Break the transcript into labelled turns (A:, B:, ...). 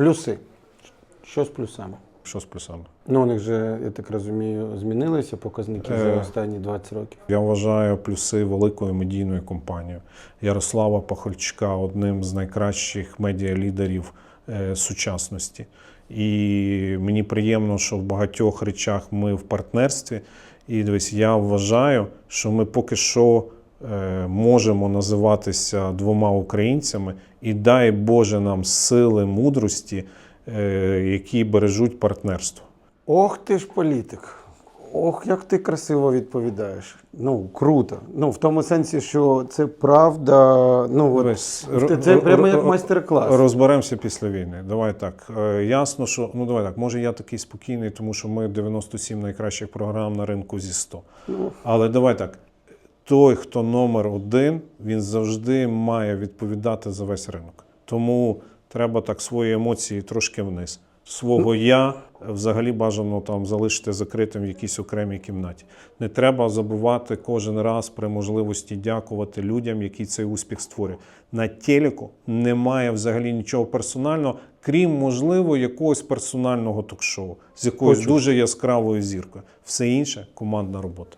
A: Плюси. Що з плюсами?
B: Що з плюсами?
A: Ну, у них же, я так розумію, змінилися показники за
B: Е.
A: останні 20 років.
B: Я вважаю плюси великої медійної компанії Ярослава Пахольчука одним з найкращих медіалідерів е, сучасності. І мені приємно, що в багатьох речах ми в партнерстві. І дивись, я вважаю, що ми поки що можемо називатися двома українцями, і дай Боже нам сили, мудрості, е, які бережуть партнерство.
A: Ох ти ж політик. Ох, як ти красиво відповідаєш. Ну, круто. Ну, в тому сенсі, що це правда. Ну, от,
B: Дивись,
A: це, це прямо як майстер-клас.
B: Розберемося після війни. Давай так. Е, Ясно, що ну давай так. Може, я такий спокійний, тому що ми 97 найкращих програм на ринку зі 100.
A: Ну.
B: Але давай так. Той, хто номер один, він завжди має відповідати за весь ринок. Тому треба так свої емоції трошки вниз. Свого я взагалі бажано там залишити закритим в якійсь окремій кімнаті. Не треба забувати кожен раз при можливості дякувати людям, які цей успіх створюють. На телеку немає взагалі нічого персонального, крім можливо якогось персонального ток-шоу з якоюсь дуже яскравою зіркою. Все інше командна робота.